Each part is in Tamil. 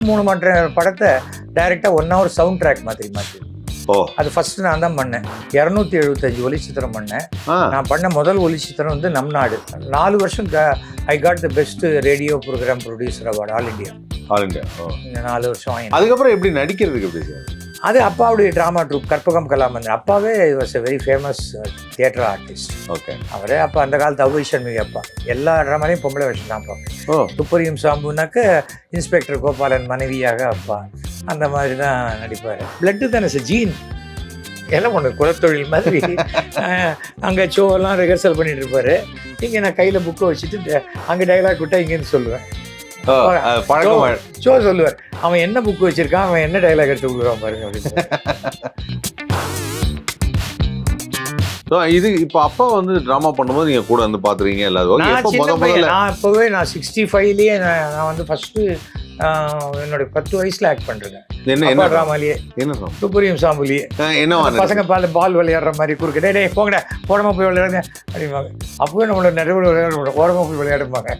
மூணு மற்ற படத்தை டைரெக்டாக ஒன் ஹவர் சவுண்ட் ட்ராக் மாதிரி மாற்றி ஓ. அது ஃபர்ஸ்ட் நான் தான் பண்ணேன். இரநூத்தி எழுபத்தஞ்சு ஒளிச்சித்திரம் பண்ணேன். ஆ. நான் பண்ண முதல் ஒளிச்சித்திரம் வந்து நம் நாடு. நாலு வருஷம் I got the best radio program producer award all India all India நாலு வருஷம் அதுக்கப்புறம் எப்படி நடிக்கிறதுக்கு எப்படி அது அப்பாவுடைய ட்ராமா ட்ரூப் கற்பகம் கலாமந்தன் அப்பாவே was a very famous theatre artist okay அவரே அப்போ அந்த காலத்து அபுஷன் மிக அப்பா. எல்லா ட்ராமாலையும் பொம்பளை வேஷம் தான் பார்ப்பேன். ஓ. துப்பறியும் சாம்புனாக்க இன்ஸ்பெக்டர் கோபாலன் மனைவியாக அப்பா. அந்த மாதிரி தான் நடிப்பார். பிளட்டு தானே சார் ஜீன் என்ன பண்ணு குலத்தொழில் மாதிரி. அங்கே ஷோவெல்லாம் ரிஹர்சல் பண்ணிட்டு இருப்பாரு. இங்கே நான் கையில் புக்கை வச்சுட்டு அங்கே டைலாக் விட்டா இங்கேருந்து சொல்லுவேன். பழக்கம் ஷோ சொல்லுவார். அவன் என்ன புக் வச்சிருக்கான் அவன் என்ன டைலாக் எடுத்து கொடுக்குறான் பாருங்க அப்படின்னு. So, இது இப்போ அப்பா வந்து டிராமா பண்ணும்போது நீங்க கூட வந்து அது ஓகே நான் இப்போவே நான் சிக்ஸ்டி ஃபைவ்லேயே நான் நான் வந்து ஃபஸ்ட்டு என்னோட பத்து வயசுல ஆக்ட் பண்ணுறேன் என்ன என்ன ட்ராமாலேயே என்ன song? துப்பறியும் சாம்புலியே அந்த பசங்க பால் பால் விளையாடுற மாதிரி குறுக்க டேய் டேய் போங்கடா ஓரமா போய் விளையாடுங்க அப்படிம்பாங்க. அப்பவே நம்மளோட நிறைய விளையாட ஓரமா போய் விளையாடுவாங்க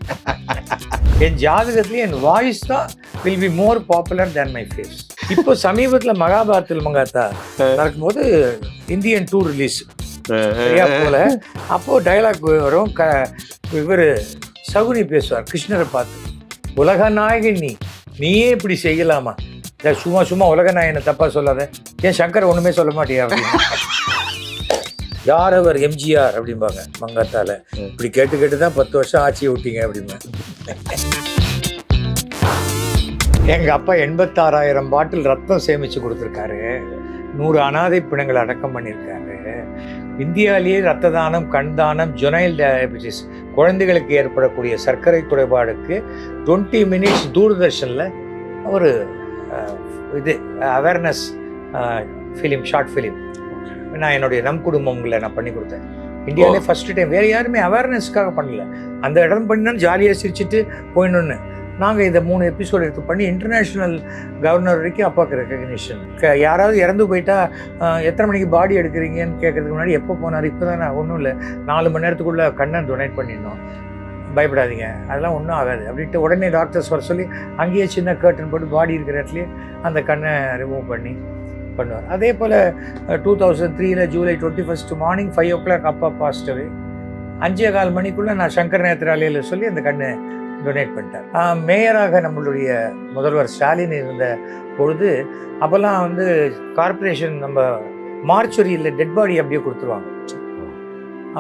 என் ஜாதகத்துலேயே என் வாய்ஸ் தான் will be more popular than my face இப்போ சமீபத்தில் மகாபாரத்தில் மங்காத்தா நடக்கும்போது இந்தியன் டூ ரிலீஸ் போல? அப்போ டயலாக் வரும். க இவர் சகுனி பேசுவார் கிருஷ்ணரை பார்த்து. உலக நாயகன் நீ நீயே இப்படி செய்யலாமா? சும்மா சும்மா உலக நாயகனை தப்பா சொல்லாத. ஏன் சங்கர் ஒண்ணுமே சொல்ல மாட்டியா? அப்படின்னு. யார் அவர்? எம்ஜிஆர் அப்படிம்பாங்க மங்காத்தால. இப்படி கேட்டு கேட்டு தான் பத்து வருஷம் ஆட்சியை விட்டீங்க அப்படிம்பாங்க. எங்க அப்பா எண்பத்தாறாயிரம் பாட்டில் ரத்தம் சேமிச்சு கொடுத்துருக்காரு. நூறு அனாதை பிணங்களை அடக்கம் பண்ணியிருக்காரு. இந்தியாவிலேயே ரத்த தானம் கண் தானம் ஜொனைல் டயபிட்டிஸ் குழந்தைகளுக்கு ஏற்படக்கூடிய சர்க்கரை குறைபாடுக்கு டுவெண்ட்டி மினிட்ஸ் தூர்தர்ஷனில் ஒரு இது அவேர்னஸ் ஃபிலிம் ஷார்ட் ஃபிலிம். நான் என்னுடைய நம் குடும்பங்களை நான் பண்ணி கொடுத்தேன். இந்தியாவிலே ஃபர்ஸ்ட் டைம் வேறு யாருமே அவேர்னஸ்க்காக பண்ணல. அந்த இடம் பண்ணினா ஜாலியாக சிரிச்சிட்டு போயிடணுன்னு நாங்கள் இதை மூணு எபிசோட் எடுத்து பண்ணி இன்டர்நேஷ்னல் கவர்னர் வரைக்கும் அப்பாவுக்கு ரெக்கக்னிஷன் யாராவது இறந்து போயிட்டா எத்தனை மணிக்கு பாடி எடுக்கிறீங்கன்னு கேட்கறதுக்கு முன்னாடி எப்போ போனார்? இப்போ தான் ஒன்றும் இல்லை. நாலு மணி நேரத்துக்குள்ளே கண்ணை டொனேட் பண்ணிடணும். பயப்படாதீங்க. அதெல்லாம் ஒன்றும் ஆகாது. அப்படின்ட்டு உடனே டாக்டர்ஸ் வர சொல்லி அங்கேயே சின்ன கர்டன் போட்டு பாடி இருக்கிற இடத்துலயே அந்த கண்ணை ரிமூவ் பண்ணி பண்ணுவார். அதே போல் டூ தௌசண்ட் த்ரீல July twenty first morning five o'clock அப்பா பாஸ்டவே அஞ்சே கால் மணிக்குள்ளே நான் சங்கர் நேத்திராலயில் சொல்லி அந்த கண்ணை டொனேட் பண்ணிட்டார். மேயராக நம்மளுடைய முதல்வர் ஸ்டாலின் இருந்த பொழுது அப்போல்லாம் வந்து கார்ப்பரேஷன் நம்ம மார்ச்சுரியில் டெட் பாடி அப்படியே கொடுத்துருவாங்க.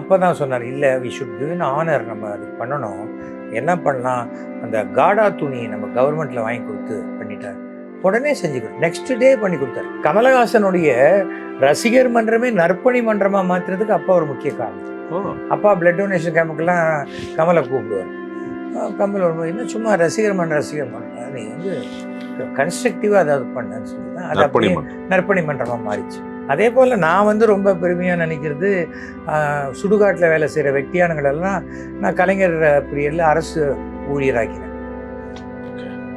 அப்போ தான் சொன்னார் இல்லை வி ஷுட் கிவ் ஆனர் நம்ம அது பண்ணணும். என்ன பண்ணலாம்? அந்த காடா துணி நம்ம கவர்மெண்ட்டில் வாங்கி கொடுத்து பண்ணிட்டார். உடனே செஞ்சு கொடு நெக்ஸ்ட் டே பண்ணி கொடுத்தார். கமலஹாசனுடைய ரசிகர் மன்றமே நற்பணி மன்றமாக மாற்றுறதுக்கு அப்பா ஒரு முக்கிய காரணம். அப்பா பிளட் டொனேஷன் கேம்புக்கெல்லாம் கமலை கூப்பிடுவார். கமல் வரும்போது இன்னும் சும்மா ரசிகர் மன்ற ரசிகர் மன்றம் நீ வந்து கன்ஸ்ட்ரக்டிவாக ஏதாவது பண்ணேன்னு சொல்லி தான். அது அப்படியே. நற்பணி மன்றமாக மாறிச்சு. அதே போல் நான் வந்து ரொம்ப பெருமையாக நினைக்கிறது சுடுகாட்டில் வேலை செய்கிற வெட்டியானுங்களெல்லாம் நான் கலைஞர் பீரியடில் அரசு ஊழியராக்கினேன்.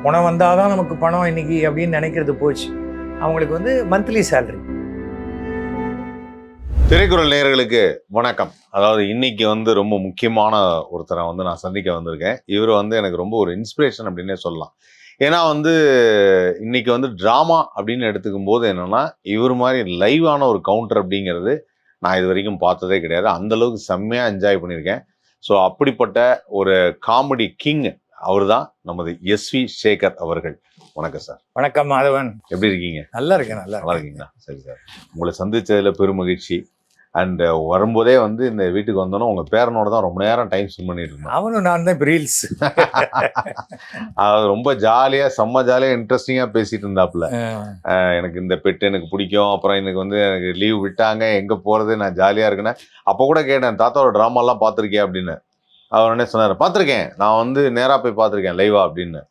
பணம் வந்தால் தான் நமக்கு பணம் இன்னைக்கு அப்படின்னு நினைக்கிறது போச்சு. அவங்களுக்கு வந்து மந்த்லி சேலரி திரைக்குறள் நேயர்களுக்கு வணக்கம். அதாவது இன்னைக்கு வந்து ரொம்ப முக்கியமான ஒருத்தரை வந்து நான் சந்திக்க வந்திருக்கேன். இவர் வந்து எனக்கு ரொம்ப ஒரு இன்ஸ்பிரேஷன் அப்படின்னே சொல்லலாம். ஏன்னா வந்து இன்னைக்கு வந்து ட்ராமா அப்படின்னு எடுத்துக்கும் போது என்னென்னா இவர் மாதிரி லைவான ஒரு கவுண்டர் அப்படிங்கிறது நான் இது வரைக்கும் பார்த்ததே கிடையாது. அந்தளவுக்கு செம்மையாக என்ஜாய் பண்ணியிருக்கேன். ஸோ அப்படிப்பட்ட ஒரு காமெடி கிங் அவர் தான் நமது எஸ்வி சேகர் அவர்கள். வணக்கம் சார். வணக்கம் மாதவன். எப்படி இருக்கீங்க? நல்லா இருக்கேன் நல்லா நல்லா இருக்கீங்களா சரி சார். உங்களை சந்திச்சதுல பெரும் மகிழ்ச்சி அண்ட் வரும்போதே வந்து இந்த வீட்டுக்கு வந்தோன்னே உங்க பேரனோட தான் ரொம்ப நேரம் டைம் ஸ்பெண்ட் பண்ணிட்டு இருந்தோம். அவனும் நான் தான் ரீல்ஸ் அது ரொம்ப ஜாலியா செம்ம ஜாலியா இன்ட்ரெஸ்டிங்கா பேசிட்டு இருந்தாப்புல. எனக்கு இந்த பெட்டு எனக்கு பிடிக்கும். அப்புறம் எனக்கு வந்து எனக்கு லீவ் விட்டாங்க. எங்க போறது? நான் ஜாலியா இருக்குன்னு அப்ப கூட கேட்டேன் தாத்தாவோட ட்ராமா எல்லாம் பார்த்திருக்கேன் அப்படின்னு. அவர் என்ன சொன்னார் பார்த்துருக்கேன். நான் வந்து நேராக போய் பார்த்துருக்கேன் லைவா அப்படின்னு.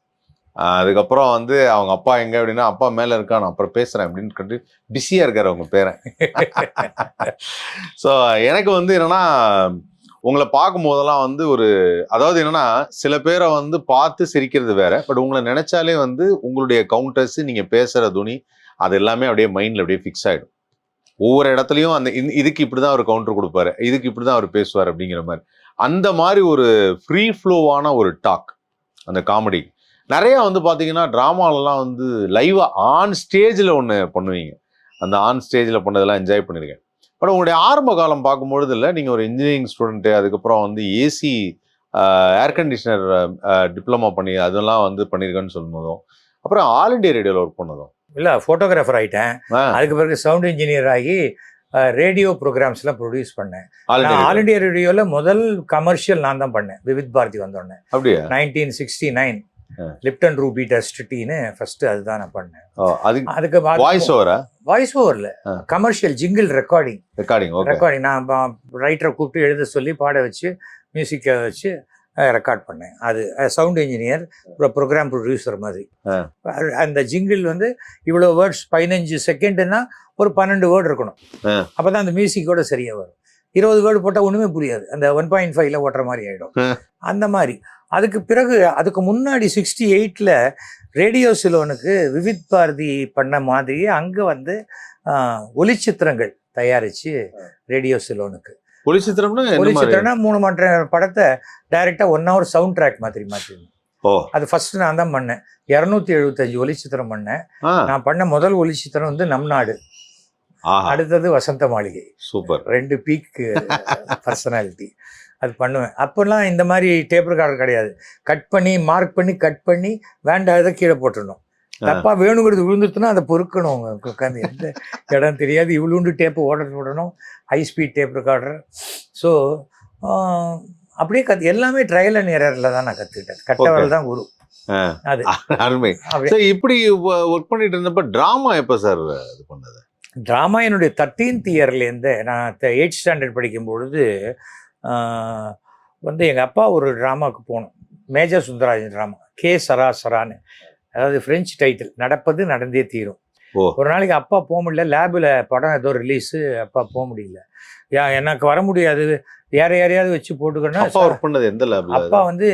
அதுக்கப்புறம் வந்து அவங்க அப்பா எங்கே அப்படின்னா அப்பா மேலே இருக்கான் நான் அப்புறம் பேசுகிறேன் அப்படின்னு கண்டு பிஸியாக இருக்கார் அவங்க பேரன். ஸோ எனக்கு வந்து என்னென்னா உங்களை பார்க்கும் போதெல்லாம் வந்து ஒரு அதாவது என்னென்னா சில பேரை வந்து பார்த்து சிரிக்கிறது வேற பட் உங்களை நினச்சாலே வந்து உங்களுடைய கவுண்டர்ஸ் நீங்கள் பேசுகிற துணி அது எல்லாமே அப்படியே மைண்டில் அப்படியே ஃபிக்ஸ் ஆகிடும் ஒவ்வொரு இடத்துலையும் அந்த இதுக்கு இதுக்கு இப்படிதான் அவர் கவுண்டர் கொடுப்பாரு இதுக்கு இப்படி தான் அவர் பேசுவார் அப்படிங்கிற மாதிரி. அந்த மாதிரி ஒரு ஃப்ரீ ஃப்ளோவான ஒரு டாக் அந்த காமெடி நிறைய வந்து பாத்தீங்கன்னா டிராமாலலாம் வந்து லைவா ஆன் ஸ்டேஜில் ஒன்று பண்ணுவீங்க. அந்த ஆன் ஸ்டேஜில் பண்ணதெல்லாம் என்ஜாய் பண்ணியிருக்கேன் பட் உங்களுடைய ஆரம்ப காலம் பார்க்கும்பொழுது இல்லை நீங்கள் ஒரு இன்ஜினியரிங் ஸ்டூடெண்ட்டு அதுக்கப்புறம் வந்து ஏசி ஏர் கண்டிஷனர் டிப்ளமா பண்ணி அதெல்லாம் வந்து பண்ணியிருக்கேன்னு சொல்லும்போதும் அப்புறம் ஆல் இண்டியா ரேடியோவில் ஒர்க் பண்ணதும். இல்லை ஃபோட்டோகிராஃபர் ஆகிட்டேன் அதுக்கு பிறகு சவுண்ட் இன்ஜினியர் ஆகி ரேடியோ ப்ரோக்ராம்ஸ்லாம் ப்ரொடியூஸ் பண்ணேன். ஆல் இண்டியா ரேடியோவில் முதல் கமர்ஷியல் நான் தான் பண்ணேன். விவித் பாரதி வந்தோடனே. அப்படியா? Nineteen sixty nine. Lipton ruby dust டீன்னு ஃபர்ஸ்ட் அதுதான் நான் பண்ணேன். அதுக்கு வாய்ஸ் ஓவரா வாய்ஸ் ஓவரில். Commercial jingle recording recording recording நான் ரைட்டரை கூப்பிட்டு எழுத சொல்லி பாட வச்சு மியூசிக்கை வச்சு ரெக்கார்ட் பண்ணேன். அது சவுண்ட் இன்ஜினியர் ப்ரோக்ராம் ப்ரொடியூசர் மாதிரி. அந்த ஜிங்கிள் வந்து இவ்வளோ வேர்ட்ஸ் பதினஞ்சு செகண்டுன்னா ஒரு பன்னெண்டு வேர்டு இருக்கணும். அப்போ தான் அந்த மியூசிக்கோட சரியாக வரும். இருபது வேர்டு போட்டால் ஒன்றுமே புரியாது. அந்த ஒன் பாயிண்ட் ஃபைவ்ல ஓட்டுற மாதிரி ஆகிடும். அந்த மாதிரி. அதுக்கு பிறகு அதுக்கு முன்னாடி சிக்ஸ்டி எயிட்டில் ரேடியோ சிலோனுக்கு விவித் பாரதி பண்ண மாதிரியே அங்கே வந்து ஆ, ஒளிச்சித்திரங்கள் தயாரித்து ரேடியோ சிலோனுக்கு. ஒளிச்சித்திரம்னா ஒளிச்சித்திரம்னா மூணு மற்ற படத்தை டைரக்டா ஒன் ஹவர் சவுண்ட் ட்ராக் மாதிரி மாற்றி ஓ. அது ஃபர்ஸ்ட் நான் தான் பண்ணேன். இரநூத்தி எழுபத்தஞ்சு ஒளிச்சித்திரம் பண்ணேன். நான் பண்ண முதல் ஒளிச்சித்திரம் வந்து நம் நாடு. அடுத்தது வசந்த மாளிகை. சூப்பர். ரெண்டு பீக் பர்சனாலிட்டி அது பண்ணுவேன். அப்போல்லாம் இந்த மாதிரி டேப் ரெக்கார்டர் கிடையாது. கட் பண்ணி மார்க் பண்ணி கட் பண்ணி வேண்டாத கீழே போட்டுடணும். ஆ. தப்பா வேணுங்கிறது விழுந்துட்டுனா அதை பொறுக்கணும் உட்காந்து எந்த இடம் தெரியாது. இவ்வளோண்டு டேப்பு ஓட விடணும் high speed tape recorder so அப்படியே கத் எல்லாமே ட்ரையல் அண்ட் எரரில் தான் நான் கற்றுக்கிட்டேன் கட்டவர்கள் தான் குரு. அது. அருமை. சரி இப்படி ஒர்க் பண்ணிட்டு இருந்தப்ப டிராமா எப்ப சார் இது பண்ணது? ட்ராமா என்னுடைய தேர்ட்டீன்த் இயர்லேருந்து நான் எயிட் ஸ்டாண்டர்ட் படிக்கும் பொழுது வந்து எங்கள் அப்பா ஒரு ட்ராமாவுக்கு போனோம். மேஜர் சுந்தராஜன் ட்ராமா கே சரா சரான்னு அதாவது ஃப்ரெஞ்சு டைட்டில் நடப்பது நடந்தே தீரும். ஒரு நாளைக்கு அப்பா போக முடியல லேபில் படம் ஏதோ ரிலீஸு அப்பா போக முடியல. யா எனக்கு வர முடியாது. யார யாரையாவது வச்சு போட்டுக்கணும் அப்பா ஒர்க் பண்ணது எந்த லேப்ல அப்பா வந்து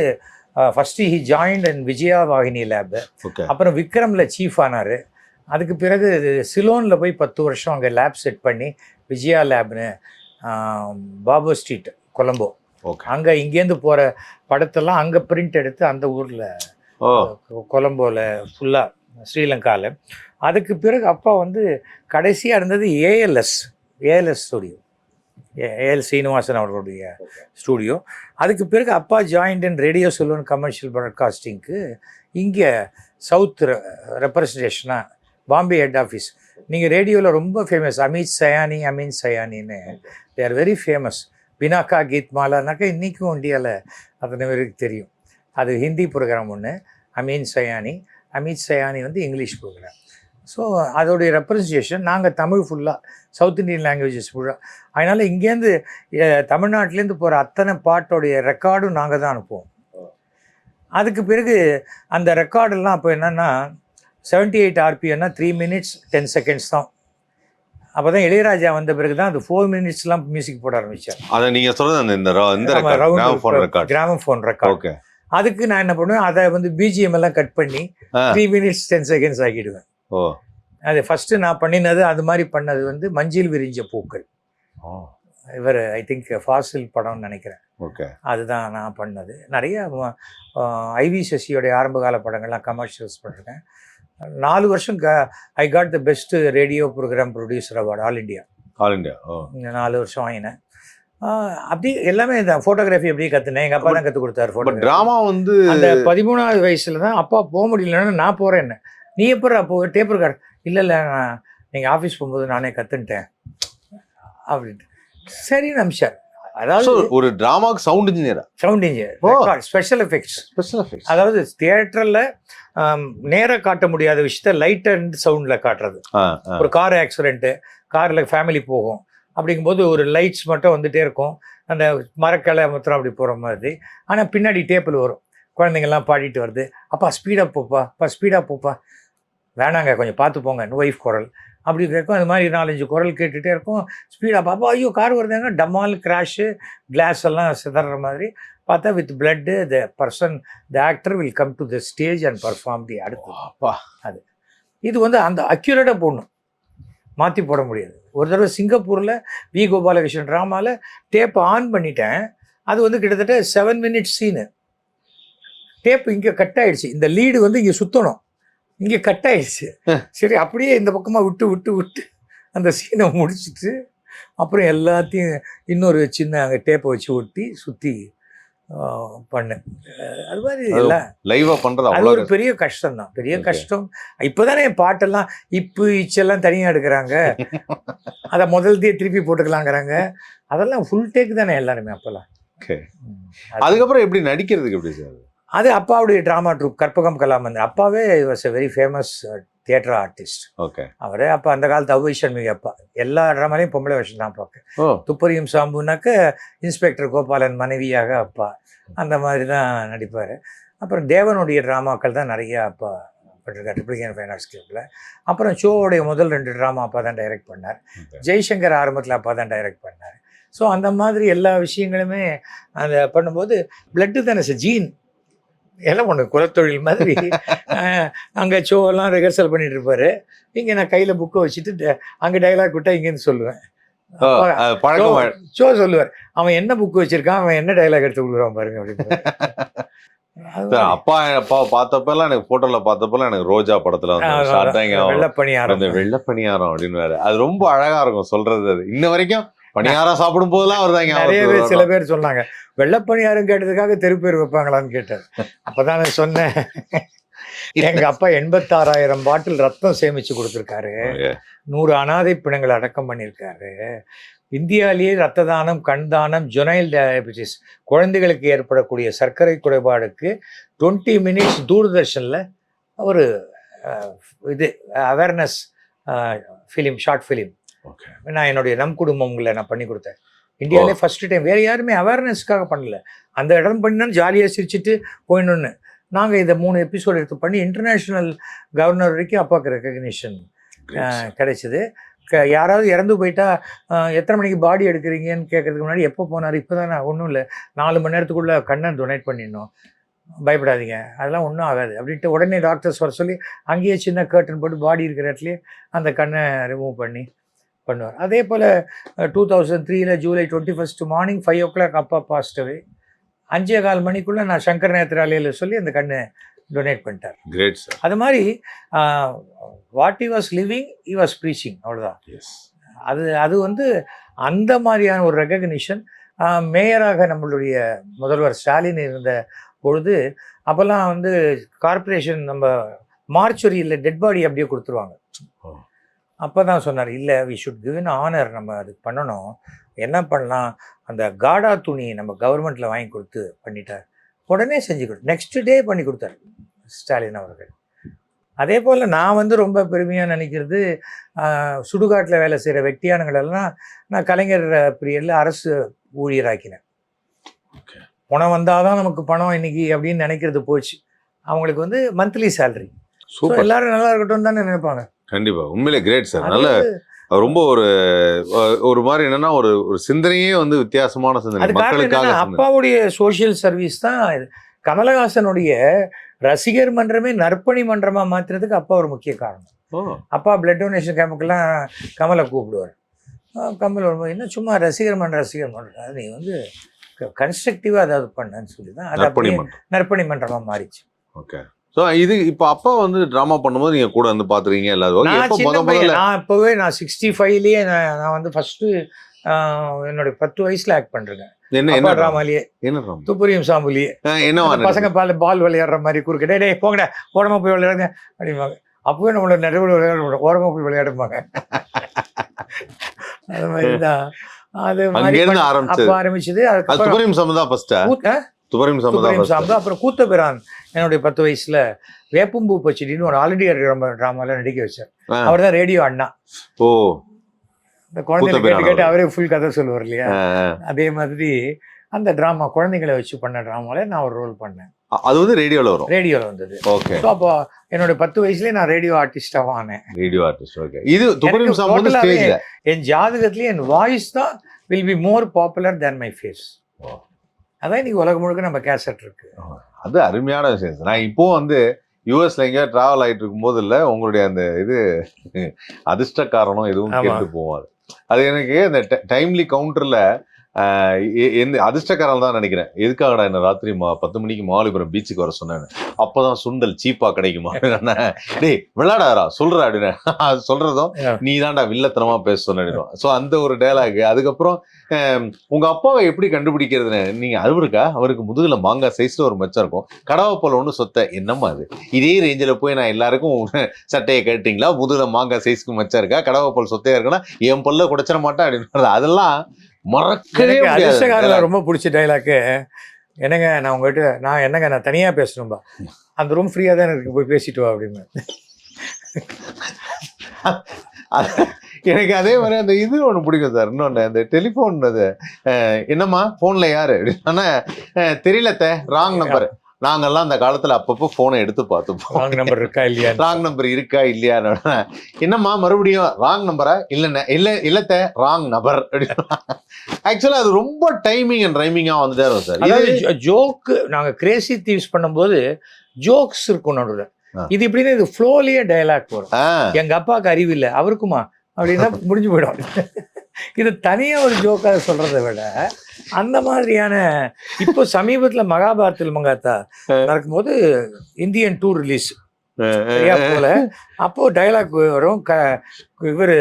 first he joined and Vijaya Vahini lab அப்புறம் விக்ரம்ல சீஃப் ஆனார். அதுக்கு பிறகு சிலோனில் போய் பத்து வருஷம் அங்கே லேப் செட் பண்ணி விஜயா லேப்னு பாபு ஸ்ட்ரீட் கொலம்போ. அங்கே இங்கேருந்து போகிற படத்தெல்லாம் அங்கே பிரிண்ட் எடுத்து அந்த ஊரில் கொலம்போவில் ஃபுல்லாக ஸ்ரீலங்காவில் அதுக்கு பிறகு அப்பா வந்து கடைசியாக இருந்தது ALS ALS studio. AL Srinivasan அவர்களுடைய ஸ்டூடியோ. அதுக்கு பிறகு அப்பா ஜாயிண்ட் இன் ரேடியோ சொல்லுவன் கமர்ஷியல் ப்ராட்காஸ்டிங்க்கு இங்கே சவுத் ரெப்ரசன்டேஷனாக பாம்பே ஹெட் ஆஃபீஸ். நீங்கள் ரேடியோவில் ரொம்ப famous Amit Sayani Ameen சயானின்னு. They are very famous Binaca Geet மாலானாக்கா இன்றைக்கும் இந்தியாவில் அத்தனை பேருக்கு தெரியும். அது ஹிந்தி ப்ரோக்ராம் ஒன்று அமீன் சயானி. அமித் சயானி வந்து இங்கிலீஷ் ப்ரோக்ராம். ஸோ அதோடைய ரெப்ரசன்டேஷன் நாங்கள் தமிழ் ஃபுல்லாக சவுத் இந்தியன் லாங்குவேஜஸ் ஃபுல்லாக அதனால் இங்கேருந்து தமிழ்நாட்டிலேருந்து போகிற அத்தனை பாட்டோடைய ரெக்கார்டும் நாங்கள் தான் அனுப்புவோம். அதுக்கு பிறகு அந்த ரெக்கார்டெல்லாம் அப்போ என்னென்னா செவன்ட்டி எயிட் ஆர்பிஎம்னா த்ரீ மினிட்ஸ் டென் செகண்ட்ஸ் தான் அப்போ தான். இளையராஜா வந்த பிறகு தான் அது ஃபோர் மினிட்ஸ்லாம் மியூசிக் போட ஆரம்பித்தார் அத நீங்க சொல்றது அந்த இந்த phone record gramophone record okay அதுக்கு நான் என்ன பண்ணுவேன் அதை வந்து பிஜிஎம் எல்லாம் கட் பண்ணி. த்ரீ மினிட்ஸ் டென் செகண்ட்ஸ் ஆக்கிடுவேன். ஓ. அது ஃபஸ்ட்டு நான் பண்ணினது அது மாதிரி பண்ணது வந்து மஞ்சில் விரிஞ்ச பூக்கள். இவர் ஐ திங்க் ஃபாசில் படம்னு நினைக்கிறேன். ஓகே. அதுதான் நான் பண்ணது. நிறைய ஐவி சசியோடைய ஆரம்பகால படங்கள்லாம் கமர்ஷியல்ஸ் பண்ணிருக்கேன். நாலு வருஷம் I got the best radio program producer award all India all India ஓ. நாலு வருஷம் வாங்கினேன். அப்படி எல்லாமே இந்த ஃபோட்டோகிராஃபி அப்படியே கற்றுனேன் எங்கள் அப்பா தான் கற்றுக் கொடுத்தாரு பட் ஃபோட்டோ டிராமா வந்து அந்த பதிமூணாவது வயசுல தான் அப்பா போக முடியலன்னு நான் போகிறேன் என்ன. நீ எப்போ அப்போ டேப் ரெக்கார்ட் இல்லை இல்லை நான் நீங்கள் ஆஃபீஸ் போகும்போது நானே கற்றுன்ட்டேன் அப்படின்ட்டு. சரி நம்ஷார் அதாவது ஒரு டிராமாக்கு சவுண்ட் இன்ஜினியரா sound. Engineer special effects special effects அதாவது தியேட்டரில் நேராக காட்ட முடியாத விஷயத்த லைட் அண்ட் சவுண்டில் காட்டுறது. ஒரு கார் ஆக்சிடென்ட்டு காரில் ஃபேமிலி போகும். அப்படிங்கும்போது ஒரு லைட்ஸ் மட்டும் வந்துட்டே இருக்கும். அந்த மரக்கலை மாத்திரம் அப்படி போகிற மாதிரி. ஆனால் பின்னாடி டேப்பில் வரும். குழந்தைங்கள்லாம் பாடிட்டு வருது. அப்பா ஸ்பீடாக போப்பா அப்பா ஸ்பீடாக போப்பா. வேணாங்க கொஞ்சம் பார்த்து போங்க. ஒய்ஃப் குரல். அப்படி கேட்கும். அது மாதிரி நாலஞ்சு குரல் கேட்டுகிட்டே இருக்கும். ஸ்பீடாக பாப்பா ஐயோ கார் வருதுங்க. டமால் கிராஷு கிளாஸ் எல்லாம் சிதற மாதிரி. பார்த்தா with blood the person the actor will come to the stage and perform the அடுத்து அப்பா. இது வந்து அந்த அக்யூரேட்டாக போடணும். மாற்றி போட முடியாது. ஒரு தடவை சிங்கப்பூரில் வி கோபாலகிருஷ்ணன் ட்ராமாவில் டேப் ஆன் பண்ணிட்டேன். அது வந்து கிட்டத்தட்ட செவன் மினிட்ஸ் சீனு டேப் இங்கே கட் ஆயிடுச்சு. இந்த லீடு வந்து இங்கே சுற்றணும் இங்கே கட் ஆயிடுச்சு. சரி அப்படியே இந்த பக்கமாக விட்டு விட்டு விட்டு அந்த சீனை முடிச்சிட்டு அப்புறம் எல்லாத்தையும் இன்னொரு சின்ன அங்கே டேப்பை வச்சு ஒட்டி சுற்றி பண்ணேன் அஹ் அது மாதிரி அது எல்லாம் லைவா பண்றது அது ஒரு பெரிய கஷ்டம் தான் பெரிய. கஷ்டம். இப்போதானே என் பாட்டெல்லாம் இப்பு இச்செல்லாம் தனியாக எடுக்கிறாங்க. அதை முதல்தே திருப்பி போட்டுக்கலாங்கிறாங்க. அதெல்லாம் ஃபுல் டேக் தானே எல்லாருமே அப்போல்லாம். அதுக்கப்புறம் எப்படி நடிக்கிறதுக்கு எப்படி சார்? அது அப்பாவுடைய ட்ராமா ட்ரூப் கற்பகம் கலாமந்த் அப்பாவே was a very famous theatre artist okay அவரே அப்போ அந்த காலத்து அவ்வை சண்முகி அப்பா. எல்லா ட்ராமாலையும் பொம்பளை வருஷம் தான் பார்க்க துப்பறியும் சாம்புனாக்க இன்ஸ்பெக்டர் கோபாலன் மனைவியாக அப்பா. அந்த மாதிரி தான் நடிப்பார். அப்புறம் தேவனுடைய ட்ராமாக்கள் தான் நிறைய அப்பா பண்ணிருக்காரு ட்ரிபிளிகன் ஃபைன் ஆர்ட்ஸ் கிளப்பில் அப்புறம் ஷோவுடைய முதல் ரெண்டு ட்ராமா அப்பா தான் டைரக்ட் பண்ணார். ஜெய்சங்கர் ஆரம்பத்தில் அப்பா தான் டைரக்ட் பண்ணார். ஸோ அந்த மாதிரி எல்லா விஷயங்களுமே அந்த பண்ணும்போது பிளட்டு தானே சார்? ஜீன் எல்லாம் ஒன்று குலத்தொழில் மாதிரி? அங்கே ஷோவெல்லாம் ரிஹர்சல் பண்ணிட்டு இருப்பாரு இங்கே நான் கையில் புக்கை வச்சுட்டு அங்கே டைலாக் விட்டா இங்கேருந்து சொல்லுவேன். ஷோ சொல்லுவார். அவன் என்ன புக் வச்சிருக்கான் அவன் என்ன டைலாக் எடுத்து கொடுக்குறான் பாருங்க அப்படின்னு. அப்பா அப்பா பார்த்தப்பெல்லாம் எனக்கு போட்டோல பார்த்தப்பெல்லாம் எனக்கு ரோஜா படத்துல வந்து. வெள்ளப்பணியாரம். அந்த வெள்ளை பணியாரம் அப்படின்னு அது ரொம்ப அழகா இருக்கும் சொல்றது அது. இன்ன வரைக்கும் பணியாரம் சாப்பிடும் போதெல்லாம் தான் நிறைய பேர் சில. பேர் சொன்னாங்க வெள்ளப்பணியாரம் கேட்டதுக்காக தெரு பேர் வைப்பாங்களான்னு கேட்டார் அப்பதான் நான் சொன்னேன் எங்க அப்பா எண்பத்தாறாயிரம் பாட்டில் ரத்தம் சேமிச்சு கொடுத்துருக்காரு. நூறு அனாதை பிணங்களை அடக்கம் பண்ணியிருக்காரு இந்தியாவிலேயே ரத்த தானம் கண் தானம் ஜொனைல் டயபிட்டிஸ் குழந்தைகளுக்கு ஏற்படக்கூடிய சர்க்கரை குறைபாடுக்கு டுவெண்ட்டி மினிட்ஸ் தூர்தர்ஷனில் ஒரு இது அவேர்னஸ் ஃபிலிம் ஷார்ட் ஃபிலிம். நான் என்னுடைய நம் குடும்பங்களை நான் பண்ணி கொடுத்தேன். இந்தியாவிலே ஃபர்ஸ்ட் டைம் வேறு யாருமே அவேர்னஸ்க்காக பண்ணல. அந்த இடம் பண்ணினா ஜாலியாக சிரிச்சிட்டு போயிடணுன்னு நாங்கள் இதை மூணு எபிசோடு எடுத்து பண்ணி இன்டர்நேஷ்னல் கவர்னர் வரைக்கும் அப்பாவுக்கு ரெக்கக்னிஷன். கிடைச்சிது. க யாராவது இறந்து போயிட்டா எத்தனை மணிக்கு பாடி எடுக்கிறீங்கன்னு கேட்கறதுக்கு முன்னாடி எப்போ போனார்? இப்போ தானே ஒன்றும் இல்லை. நாலு மணி நேரத்துக்குள்ளே கண்ணை டொனேட் பண்ணிடணும். பயப்படாதீங்க. அதெல்லாம் ஒன்றும் ஆகாது. அப்படின்ட்டு உடனே டாக்டர்ஸ் வர சொல்லி அங்கேயே சின்ன கர்டன் போட்டு பாடி இருக்கிற இடத்துலயே அந்த கண்ணை ரிமூவ் பண்ணி பண்ணுவார். அதே போல் டூ தௌசண்ட் த்ரீல July twenty first morning five o'clock அப்பா பாஸ்டவே அஞ்சே கால் மணிக்குள்ளே நான் சங்கர் நேத்ராலயில் சொல்லி அந்த கண்ணை டொனேட் பண்ணிட்டார். கிரேட் சார் அது மாதிரி what he was living he was preaching அவ்வளோதான் எஸ் அது அது வந்து அந்த மாதிரியான ஒரு ரெகக்னிஷன் மேயராக நம்மளுடைய முதல்வர் ஸ்டாலின் இருந்த பொழுது அப்போல்லாம் வந்து கார்ப்பரேஷன் நம்ம மார்ச்சுரியில் டெட் பாடி அப்படியே கொடுத்துருவாங்க. அப்போ தான் சொன்னார் இல்லை we should give in honour நம்ம அதுக்கு பண்ணணும். என்ன பண்ணலாம்? அந்த காடா துணி நம்ம கவர்மெண்ட்டில் வாங்கி கொடுத்து பண்ணிட்டார். உடனே செஞ்சு கொடு நெக்ஸ்ட் டே பண்ணி கொடுத்தார் ஸ்டாலின் அவர்கள். அதே போல் நான் வந்து ரொம்ப பெருமையாக நினைக்கிறது சுடுகாட்டில் வேலை செய்கிற வெட்டியானுங்களெல்லாம் நான் கலைஞர் பீரியடில் அரசு ஊழியராக்கினேன். பணம் வந்தால் தான் நமக்கு பணம் இன்னைக்கு அப்படின்னு நினைக்கிறது போச்சு. அவங்களுக்கு வந்து மந்த்லி சேலரி ஸோ எல்லாரும் நல்லா இருக்கட்டும் தானே நினைப்பாங்க. கண்டிப்பா. உண்மையிலே கிரேட் சார் நல்ல ரொம்ப ஒரு ஒரு மாதிரி என்னன்னா ஒரு ஒரு சிந்தனையே வந்து வித்தியாசமான சிந்தனை. மக்களுக்காக அப்பாவுடைய சோஷியல் சர்வீஸ் தான். கமலஹாசனுடைய ரசிகர் மன்றமே நற்பணி மன்றமா மாத்துறதுக்கு அப்பா ஒரு முக்கிய காரணம். அப்பா பிளட் டொனேஷன் கேம்புக்கெல்லாம் கமலை கூப்பிடுவார். கமல் வரும்போது என்ன சும்மா ரசிகர் மன்றம் ரசிகர் மன்றம் நீ வந்து கன்ஸ்ட்ரக்டிவாக ஏதாவது பண்ணன்னு சொல்லி தான் அது நற்பணி மன்றமாக மாறிச்சு. ஓகே. ஸோ இது இப்போ அப்பா வந்து ட்ராமா பண்ணும்போது நீங்க கூட வந்து பாத்துருக்கீங்க எல்லாரும் நான் இப்போவே நான் சிக்ஸ்டி ஃபைவ்லேயே நான் வந்து ஃபஸ்ட்டு என்னுடைய பத்து வயசுல ஆக்ட் பண்ணுறேன் என்ன என்ன? ட்ராமாலேயே என்ன? துப்புரியும் சாம்புலியே. என்ன பசங்க பால் பால் விளையாடுற மாதிரி குறுக்க. டே டேய் போங்கடா ஓரமா போய் விளையாடுங்க அப்படிம்பாங்க. அப்பவே நம்மள நடுவில் விளையாட மாட்டோம். ஓரமா போய் விளையாடுவாங்க அது மாதிரி தான் அது ஆரம்பிச்சது. அப்ப ஆரம்பிச்சது. அது அதுக்கப்புறம் துப்பரியும் ஃபர்ஸ்ட் சாம்பு அப்புறம் கூத்தபிரான் என்னுடைய பத்து வயசுல வேப்பம்பூ பச்சடின்னு ஒரு ஆல்ரெடி ட்ராமால நடிக்க வச்சார். அவர் தான் ரேடியோ அண்ணா. ஓ. இந்த குழந்தைங்க கேட்டு கேட்டு அவர். ஃபுல் கதை சொல்லுவார் இல்லையா? அதே மாதிரி அந்த ட்ராமா குழந்தைங்களை வச்சு பண்ண ட்ராமால நான் ஒரு ரோல் பண்ணேன். அது வந்து ரேடியோல வரும்? ரேடியோல வந்தது. ஓகே. ஸோ அப்போ என்னோட பத்து வயசுலயே நான் ரேடியோ ஆர்டிஸ்டாக ஆனேன் ரேடியோ ஆர்டிஸ்ட் ஓகே. இது என் ஜாதகத்திலேயே என் வாய்ஸ் தான் will be more popular than my face oh. அதான் இன்னைக்கு உலகம் முழுக்க நம்ம கேசட் இருக்கு. அது அருமையான விஷயம். நான் இப்போ வந்து யூஎஸ்ல எங்கேயா டிராவல் ஆயிட்டு இருக்கும்போது இல்ல உங்களுடைய அந்த இது அதிர்ஷ்ட காரணம் எதுவும். கேட்டு போவாது அது எனக்கு அந்த டைம்லி கவுண்டர்ல எந்த அதிர்ஷ்டக்காரன் தான் நினைக்கிறேன். எதுக்காகடா என்ன ராத்திரி மா பத்து மணிக்கு மாலிபுரம் பீச்சுக்கு வர சொன்னேன் அப்பதான் சுண்டல் சீப்பா கிடைக்குமா? டேய் விளையாடாரா சொல்றா அப்படின்னு. Yeah. நீ தான்டா வில்லத்தனமா பேச சொன்ன ஸோ அந்த ஒரு டயலாக் அதுக்கப்புறம் ஆம், உங்க அப்பாவை எப்படி கண்டுபிடிக்கிறதுன்னு நீங்க அவருக்கா அவருக்கு முதுகுல மாங்காய் சைஸ்ல ஒரு மச்சம் இருக்கும். கடவை போல ஒண்ணு சொத்த. என்னம்மா அது? இதே ரேஞ்சில் போய் நான் எல்லாருக்கும் சட்டையை கேட்டீங்களா? முதுகுல மாங்காய் சைஸ்க்கு மச்சம் இருக்கா? கடவை போல் சொத்தையா இருக்குன்னா என் பொல்ல குடைச்சிட மாட்டேன் அப்படின்னு. அதெல்லாம் மறக்கவே எனக்கு அதிர்ஷ்டகாரில் ரொம்ப பிடிச்ச டைலாக்கு என்னங்க நான் உங்ககிட்ட நான் என்னங்க நான் தனியாக பேசணும்பா? அந்த ரூம் ஃப்ரீயாக தான் இருக்கு போய் பேசிட்டு வா அப்படின்னு. எனக்கு அதே மாதிரி அந்த இது ஒன்று பிடிக்கும் சார் இன்னொன்று அந்த டெலிஃபோன் அது என்னம்மா ஃபோனில் யாரு? அப்படின்னா தெரியலத்த ராங் நம்பர் நாங்கெல்லாம் அந்த காலத்தில் அப்பப்போ ஃபோனை எடுத்து பார்த்துப்போம். ராங் நம்பர் இருக்கா இல்லையா? ராங் நம்பர் இருக்கா இல்லையா? என்னம்மா மறுபடியும் ராங் நம்பரா இல்லைண்ணே இல்லை இல்லத்த ராங் நம்பர் ஆக்சுவலாக அது ரொம்ப டைமிங் அண்ட் ரைமிங்காக வந்துட்டே இருக்கும் சார். அதாவது ஜோக்கு நாங்க கிரேசி தீவ்ஸ் பண்ணும்போது ஜோக்ஸ் இருக்கும் நடுவில். இது இப்படின்னு இது ஃப்ளோலியே டயலாக் வரும். ஆ. எங்க அப்பாவுக்கு அறிவு இல்லை அவருக்குமா? அப்படின்னா முடிஞ்சு போயிடும். இது தனியா ஒரு ஜோக்காக சொல்றதை விட அந்த மாதிரியான இப்போ சமீபத்துல மகாபாரத்தில் மங்காத்தா நடக்கும்போது இந்தியன் டூர் ரிலீஸ். போல. அப்போ டைலாக் வரும். க இவர்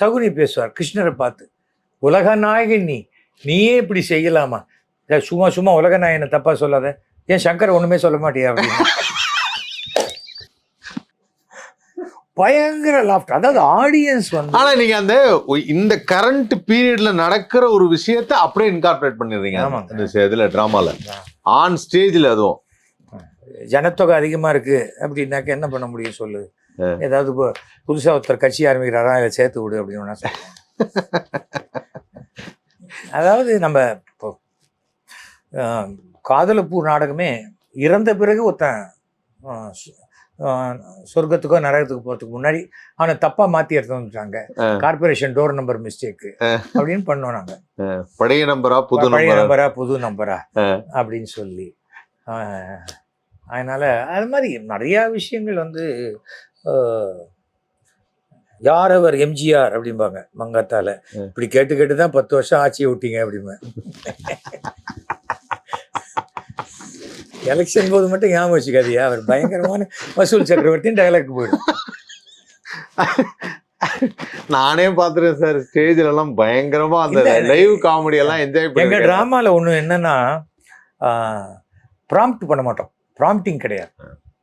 சகுனி பேசுவார் கிருஷ்ணரை பார்த்து. உலக நாயகன் நீ நீயே இப்படி செய்யலாமா? சும்மா சும்மா உலக நாயகனை தப்பா சொல்லாத. ஏன் சங்கர் ஒண்ணுமே சொல்ல மாட்டியா? அப்படின்னு. பயங்கர லாஃப்ட் அதாவது ஆடியன்ஸ் வந்து ஆனா நீங்க அந்த இந்த கரண்ட் பீரியட்ல நடக்கிற ஒரு விஷயத்த அப்படியே இன்கார்பரேட் பண்ணிடுறீங்க. இந்த இதுல டிராமால ஆன் ஸ்டேஜ்ல அதுவும். ஜனத்தொகை அதிகமா இருக்கு. அப்படின்னாக்க என்ன பண்ண முடியும் சொல்லு? ஏதாவது இப்போ புதுசா ஒருத்தர் கட்சி ஆரம்பிக்கிறாரா? இதை சேர்த்து விடு அப்படின்னு அதாவது நம்ம இப்போ ஆஹ், காதலப்பூ நாடகமே இறந்த பிறகு ஒருத்தன் சொர்க்கத்துக்கோ நரகத்துக்கு போறதுக்கு முன்னாடி அவனை தப்பா மாத்தி எடுத்து வந்துட்டாங்க. ஆ. கார்பரேஷன் டோர் நம்பர் மிஸ்டேக் அப்படின்னு பண்ணோம் நாங்க. பழைய நம்பரா புது பழைய நம்பரா புது நம்பரா. அப்படின்னு சொல்லி. அதனால அது மாதிரி நிறைய விஷயங்கள் வந்து யார் அவர்? எம்ஜிஆர் அப்படிம்பாங்க மங்காத்தால. இப்படி கேட்டு கேட்டு தான் பத்து வருஷம் ஆட்சியை விட்டீங்க அப்படிம்பேன் எலெக்ஷன் போது மட்டும் ஞாபகம் வச்சுக்காதியா. அவர் பயங்கரமான வசூல் சக்கரவர்த்தின்னு டயலாக் போயிடும் நானே பாத்துறேன் சார். ஸ்டேஜ்ல எல்லாம் பயங்கரமா அந்த லைவ் காமெடி எல்லாம் என்ஜாய் எங்க பண்ணி டிராமால ஒண்ணு என்னன்னா ப்ராம்ப்ட் பண்ண மாட்டோம். ப்ராம்ப்டிங் கிடையாது.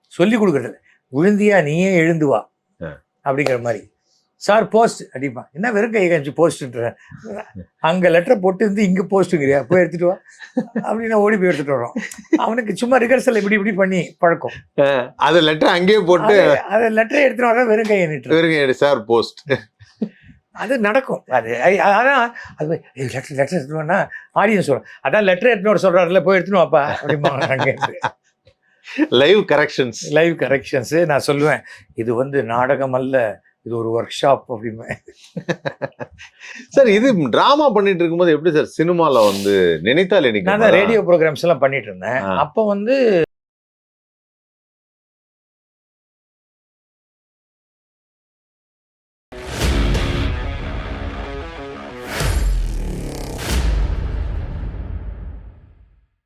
சொல்லி கொடுக்கறது. விழுந்தியா நீயே எழுந்து வா. அப்படிங்கிற மாதிரி. சார் போஸ்ட் அடிப்பான் என்ன வெறும் கை கஞ்சி போஸ்ட்ன்ற அங்க லெட்டர் போட்டு இருந்து இங்க போஸ்ட்டுங்கிறியா போய் எடுத்துட்டு வா. அப்படின்னு ஓடி போய் எடுத்துட்டு வரோம். அவனுக்கு சும்மா ரிகர்சல் இப்படி இப்படி பண்ணி பழக்கம். அது லெட்டர் அங்கேயே போட்டு அது- லெட்டரை எடுத்துட்டு வர வெறும் கையை நிட்டு இருங்க சார் போஸ்ட் அது நடக்கும். அது அதான் அது லெட்டர் லெட்டர் எடுத்துனா ஆடியன்ஸ் சொல்லும் அதான் லெட்டர் எடுத்துன்னு வர சொல்றாருல போய் எடுத்துன்னு வாப்பா அப்படிம்பாங்க அங்கேருந்து லைவ் கரெக்ஷன்ஸ் லைவ் கரெக்ஷன்ஸு நான் சொல்லுவேன் இது வந்து நாடகம் அல்ல இது ஒரு ஒர்க் ஷாப் அப்படிம்பேன் சார் இது டிராமா பண்ணிட்டு இருக்கும்போது எப்படி சார் சினிமால வந்து நினைத்தால் நான் எனக்கு ரேடியோ ப்ரோக்ராம்ஸ் எல்லாம் பண்ணிட்டு இருந்தேன். அப்போ வந்து